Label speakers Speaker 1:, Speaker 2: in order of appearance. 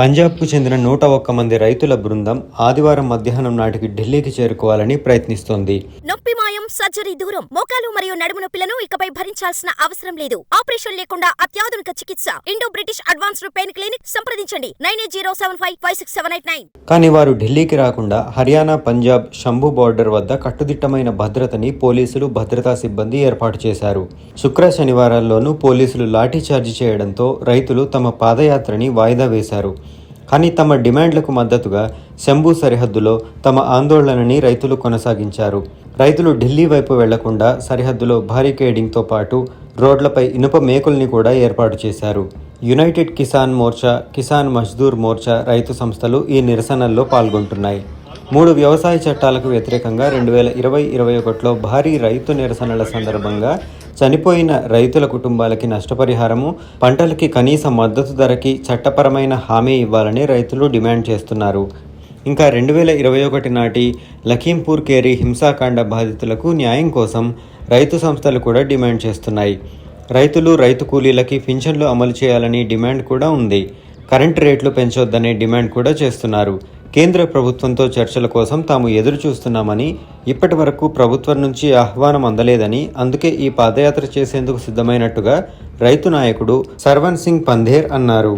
Speaker 1: పంజాబ్కు చెందిన నూట ఒక్క మంది రైతుల బృందం ఆదివారం మధ్యాహ్నం నాటికి ఢిల్లీకి చేరుకోవాలని ప్రయత్నిస్తోంది.
Speaker 2: సర్జరీ దూరం. మోకాలు మరియు నడుము నొప్పులను ఇకపై భరించాల్సిన అవసరం లేదు. ఆపరేషన్ లేకుండా అత్యాధునిక చికిత్స. Indo British advanced pain clinic సంప్రదించండి. Nine eight zero seven five five six seven eight nine.
Speaker 1: కానీ వారు ఢిల్లీకి రాకుండా హర్యానా పంజాబ్ శంభు బార్డర్ వద్ద కట్టుదిట్టమైన భద్రతని పోలీసులు భద్రతా సిబ్బంది ఏర్పాటు చేశారు. శుక్ర శనివారాల్లోనూ పోలీసులు లాఠీచార్జి చేయడంతో రైతులు తమ పాదయాత్రని వాయిదా వేశారు. కానీ తమ డిమాండ్లకు మద్దతుగా శంభు సరిహద్దులో తమ ఆందోళనని రైతులు కొనసాగించారు. రైతులు ఢిల్లీ వైపు వెళ్ళకుండా సరిహద్దులో బారికేడింగ్తో పాటు రోడ్లపై ఇనుప మేకుల్ని కూడా ఏర్పాటు చేశారు. యునైటెడ్ కిసాన్ మోర్చా కిసాన్ మజ్దూర్ మోర్చా రైతు సంస్థలు ఈ నిరసనల్లో పాల్గొంటున్నాయి. మూడు వ్యవసాయ చట్టాలకు వ్యతిరేకంగా రెండు వేల ఇరవై ఇరవై ఒకటిలో భారీ రైతు నిరసనల సందర్భంగా చనిపోయిన రైతుల కుటుంబాలకి నష్టపరిహారము పంటలకి కనీస మద్దతు ధరకి చట్టపరమైన హామీ ఇవ్వాలని రైతులు డిమాండ్ చేస్తున్నారు. ఇంకా రెండు వేల ఇరవై ఒకటి నాటి లఖీంపూర్ కేరీ హింసాకాండ బాధితులకు న్యాయం కోసం రైతు సంస్థలు కూడా డిమాండ్ చేస్తున్నాయి. రైతులు రైతు కూలీలకి పింఛన్లు అమలు చేయాలని డిమాండ్ కూడా ఉంది. కరెంటు రేట్లు పెంచొద్దనే డిమాండ్ కూడా చేస్తున్నారు. కేంద్ర ప్రభుత్వంతో చర్చల కోసం తాము ఎదురుచూస్తున్నామని ఇప్పటి వరకు ప్రభుత్వం నుంచి ఆహ్వానం అందలేదని అందుకే ఈ పాదయాత్ర చేసేందుకు సిద్ధమైనట్టుగా రైతు నాయకుడు సర్వన్ సింగ్ పంధేర్ అన్నారు.